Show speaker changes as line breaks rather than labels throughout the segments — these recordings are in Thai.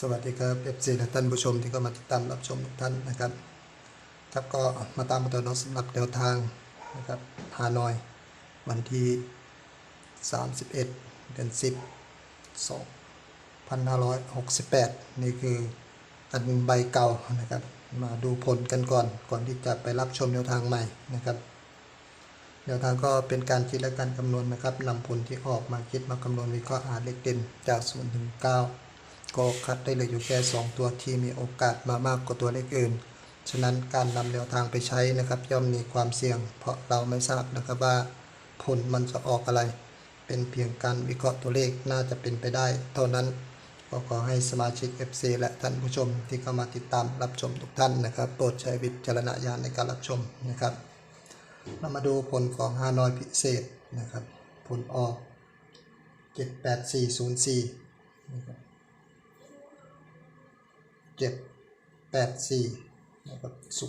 สวัสดีครับเอฟซีท่านผู้ชมที่เข้ามาติดตามรับชมทุกท่านนะครับครับก็มาตามมาต่อเนอะสำหรับแนวทางนะครับฮานอย วันที่ 31 เดือน 10 2568 นี่คืออันใบเก่านะครับ มาดูผลกันก่อนก่อนที่จะไปรับชมแนวทางใหม่นะครับแนวทางก็เป็นการคิดและการคำนวณนะครับนำผลที่ออกมาคิดมาคำนวณวิเคราะห์หาเลขเด่นจาก0ถึง9 ก็คัดได้เหลยอยู่แค่ 2 ตัวที่มีโอกาสมามากกว่าตัวเลขอื่น ฉะนั้นการนำแนวทางไปใช้นะครับ ย่อมมีความเสี่ยง เพราะเราไม่ทราบนะครับว่าผลมันจะออกอะไร เป็นเพียงการวิเคราะห์ตัวเลขน่าจะเป็นไปได้ เท่านั้นก็ขอให้สมาชิก FC และท่านผู้ชมที่เข้ามาติดตามรับชมทุกท่านนะครับ โปรดใช้วิจารณญาณในการรับชมนะครับ เรามาดูผลของฮานอยพิเศษนะครับ ผลออก 78404นะครับ 784นะครับ04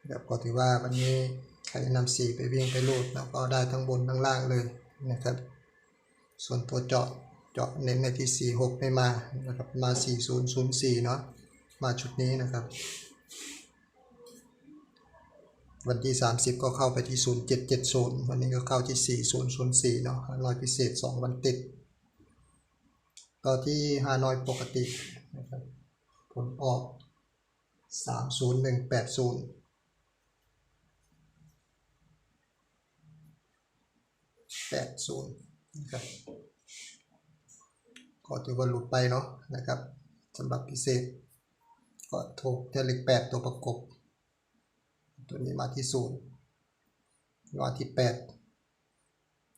นะครับก็ถือว่าวันนี้ใครนำ4ไปวิ่งไปรูดแล้วก็ได้ทั้งบนทั้งล่างเลยนะครับ ส่วนตัวเจาะเจาะเน้นในที่ 46 ไม่มานะครับมา 4004 เนาะมาชุดนี้นะครับ วันที่ 30 ก็เข้าไปที่ 0770 วันนี้ก็เข้าที่ 4004 เนาะฮานอยพิเศษ 2 วันติด ต่อที่ฮานอยปกตินะครับผลออก 30180 80นะครับก็ถือว่าหลุดไปเนาะนะครับสำหรับพิเศษ ก็ถูกเทเลข8ตัวประกบ ตัวนี้มาที่ศูนย์มาที่แปด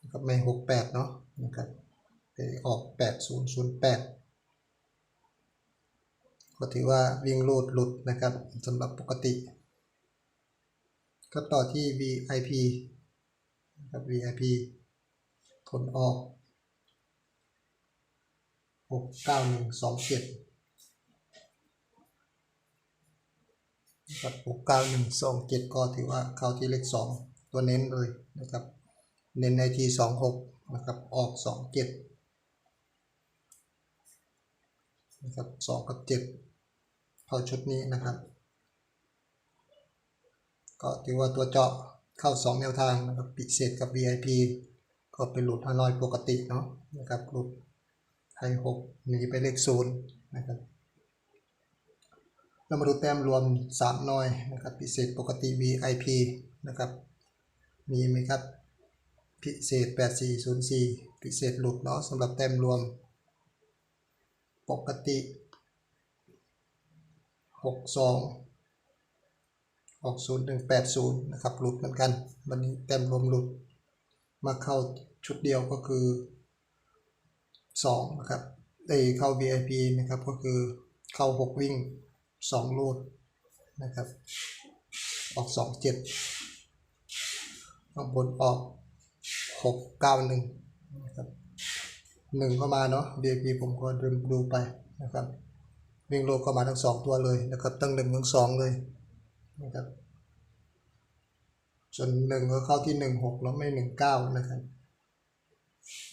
นะครับไม่หกแปดเนาะนะครับ ไปออกแปดศูนย์ศูนย์แปดก็ถือว่าวิ่งรูดหลุดนะครับสำหรับปกติ ก็ต่อที่ VIP นะครับ VIP ผลออกหกเก้าหนึ่งสองเจ็ดกับ6 9 1 2 7 ก็ถือว่าเข้าที่เลข 2 ตัวเน้นเลยนะครับ เน้นในที่ 2 6 นะครับ ออก 2 นะครับ2กับ7เข้าชุดนี้นะครับ ก็ถือว่าตัวเจาะเข้า 2 แนวทางนะครับพิเศษกับ VIP ก็เป็นหลุดฮานอยปกติเนาะนะครับหลุดไทย6หนีไปเลข0นะครับเรามาดูแต้มรวม 3 หน่อยนะครับพิเศษปกติ VIP นะครับ มีไหมครับ พิเศษ 8404 พิเศษหลุดเนาะสำหรับแต้มรวม ปกติ62ออก0180นะครับหลุดเหมือนกัน วันนี้แต้มรวมหลุด มาเข้าชุดเดียวก็คือ2นะครับได้เข้า VIP นะครับก็คือเข้า6วิ่งสองรูดนะครับ ออกสองเจ็ดข้างบนออกหกเก้าหนึ่งนะครับ หนึ่งก็มาเนาะ VIP ผมก็ดูดูไปนะครับวิ่งโลก็มาทั้งสองตัวเลยนะครับตั้งหนึ่งทั้งสองเลยนะครับจนหนึ่งก็เข้าที่หนึ่งหกแล้วไม่หนึ่งเก้านะครับ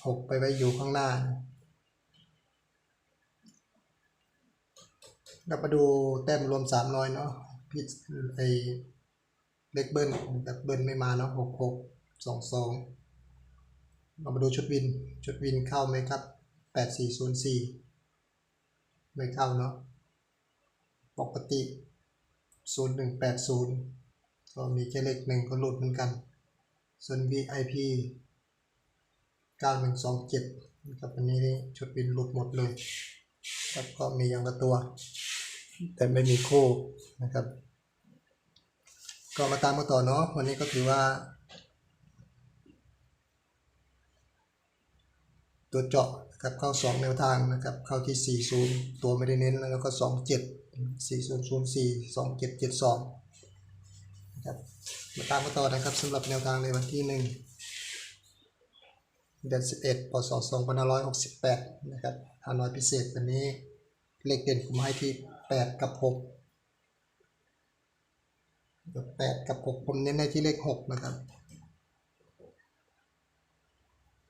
หกไปไว้อยู่ข้างหน้าเรามาดูแต้มรวมสามร้อยเนาะพี่ไอเล็กเบิ้ลแบบเบิ้ลไม่มาเนาะหกหกสองสอง เรามาดูชุดวิน ชุดวินเข้าไหมครับแปดสี่ศูนย์สี่ไม่เข้าเนาะ ปกติศูนย์หนึ่งแปดศูนย์ก็มีแค่เลขหนึ่งก็หลุดเหมือนกัน ส่วน VIP เก้าหนึ่งสองเจ็ดนะครับอันนี้ชุดวินหลุดหมดเลยครับก็มีอย่างละตัว แต่ไม่มีคู่นะครับ ก็มาตามกันต่อเนาะวันนี้ก็ถือว่า ตัวเจาะนะครับเข้า 2 แนวทางนะครับเข้าที่ 40 ตัวไม่ได้เน้นแล้วก็ 27 4004 2772นะครับมาตามกันต่อนะครับสำหรับแนวทางในวันที่ 1 เดือน 11 พศ 2568 นะครับฮานอยพิเศษวันนี้เลขเด่นผมให้ที่ 8 กับ 6 8 กับ 6 ผมเน้นในที่เลข 6 นะครับ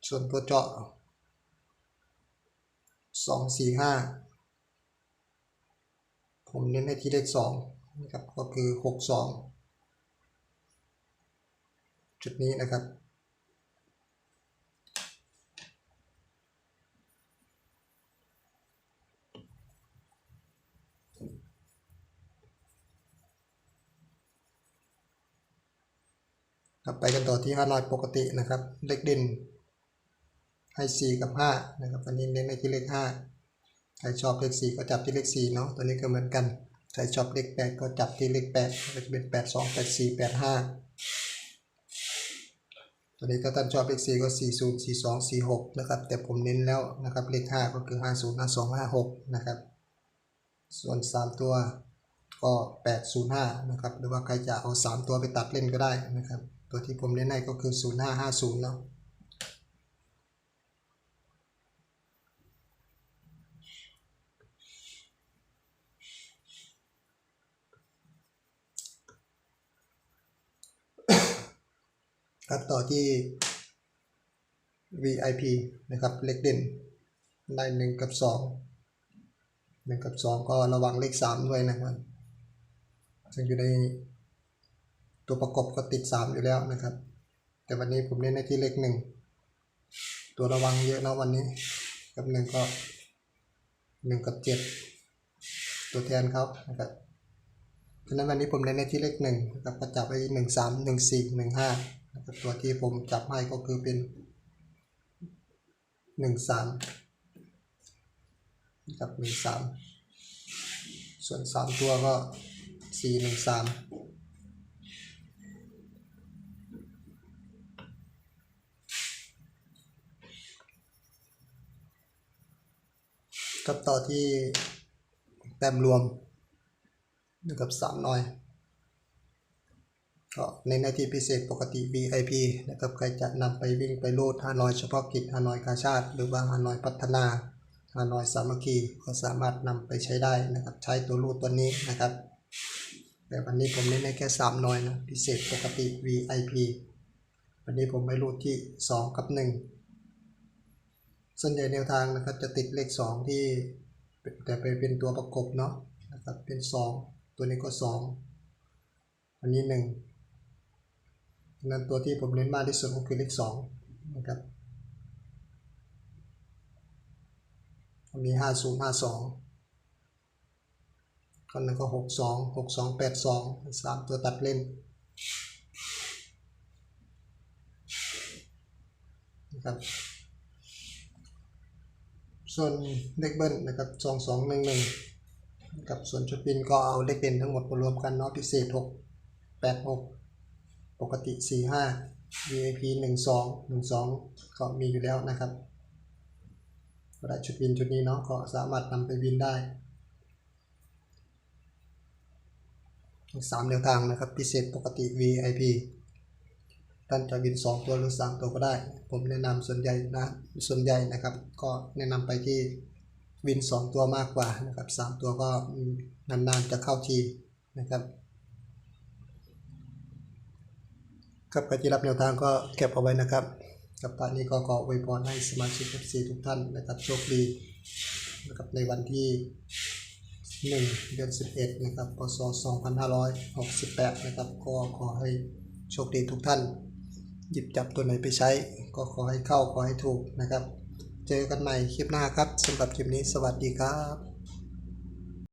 ส่วนตัวเจาะ สองสี่ห้าผมเน้นให้ที่เลขสองนะครับก็คือหกสองจุดนี้นะครับ ไปกันต่อที่ห้าน้อยปกตินะครับ เลขเด่น ให้สี่กับห้านะครับ อันนี้เน้นในที่เลขห้าใครชอบเลขสี่ก็จับที่เลขสี่เนาะ ตัวนี้ก็เหมือนกัน ใครชอบเลขแปดก็จับที่เลขแปดก็จะเป็นแปดสองแปดสี่แปดห้าตัวนี้ถ้าท่านชอบเลขสี่ก็สี่ศูนย์สี่สองสี่หกนะครับ แต่ผมเน้นแล้วนะครับ เลขห้าก็คือห้าศูนย์ห้าสองห้าหกนะครับ ส่วนสามตัวก็แปดศูนย์ห้านะครับ หรือว่าใครจะเอาสามตัวไปตัดเล่นก็ได้นะครับ ตัวที่ผมเน้นให้ก็คือศูนย์ห้าห้าศูนย์เนาะ ครับต่อที่ VIP นะครับเลขเด่นได้หนึ่งกับสองหนึ่งกับสองก็ระวังเลขสามด้วยนะครับซึ่งอยู่ในตัวประกบก็ติดสามอยู่แล้วนะครับ แต่วันนี้ผมเน้นในที่เลขหนึ่งตัวระวังเยอะนะวันนี้ กับหนึ่งก็หนึ่งกับเจ็ดตัวแทนเขานะครับ ฉะนั้นวันนี้ผมเน้นในที่เลขหนึ่งนะครับก็จับไว้หนึ่งสามหนึ่งสี่หนึ่งห้านะครับตัวที่ผมจับให้ก็คือเป็นหนึ่งสามนะครับหนึ่งสามส่วนสามตัวก็สี่หนึ่งสามกับต่อที่แต้มรวม นะครับสามน้อยก็ในหน้าที่พิเศษปกติ VIP นะครับใครจะนำไปวิ่งไปโลดฮานอยเฉพาะกิจฮานอยกาชาติ หรือว่าฮานอยพัฒนาฮานอยสามัคคีก็สามารถนำไปใช้ได้นะครับ ใช้ตัวรูดตัวนี้นะครับ แต่วันนี้ผมเน้นให้แค่สามน้อยนะพิเศษปกติ VIP วันนี้ผมไปรูดที่ 2 กับ 1 ส่วนใหญ่แนวทางนะครับจะติดเลข 2 ที่แต่ไปเป็นตัวประกบเนาะนะครับเป็น 2 ตัวนี้ก็2อันนี้1นั้นตัวที่ผมเน้นมากที่สุดก็คือเลข2นะครับมี50 52ก็หนึ่งก็62 62 82 3ตัวตัดเล่นนะครับส่วนเลขเบิ้ลนะครับสองสองหนึ่งหนึ่ง กับส่วนชุดบินก็เอาเลขเด่นทั้งหมดมารวมกันเนาะพิเศษหกแปดหกปกติสี่ห้า VIP หนึ่งสองหนึ่งสองก็มีอยู่แล้วนะครับก็ได้ชุดบินชุดนี้เนาะก็สามารถนำไปบินได้สามแนวทางนะครับ พิเศษปกติ VIP ท่านจะบิน 2 ตัวหรือ 3 ตัวก็ได้ ผมแนะนำส่วนใหญ่นะส่วนใหญ่นะครับ ก็แนะนำไปที่ วิน 2 ตัวมากกว่านะครับ3ตัวก็นานๆจะเข้าทีนะครับครับการที่รับแนวทางก็เก็บเอาไว้นะครับ กับตอนนี้ก็ขออวยพรให้สมาชิก FC ทุกท่านนะครับโชคดีนะครับในวันที่ 1 เดือน 11 นะครับ พศ 2568 นะครับ ก็ขอให้โชคดีทุกท่าน หยิบจับตัวไหนไปใช้ ก็ขอให้เข้าขอให้ถูกนะครับ เจอกันใหม่คลิปหน้าครับสำหรับคลิปนี้สวัสดีครับ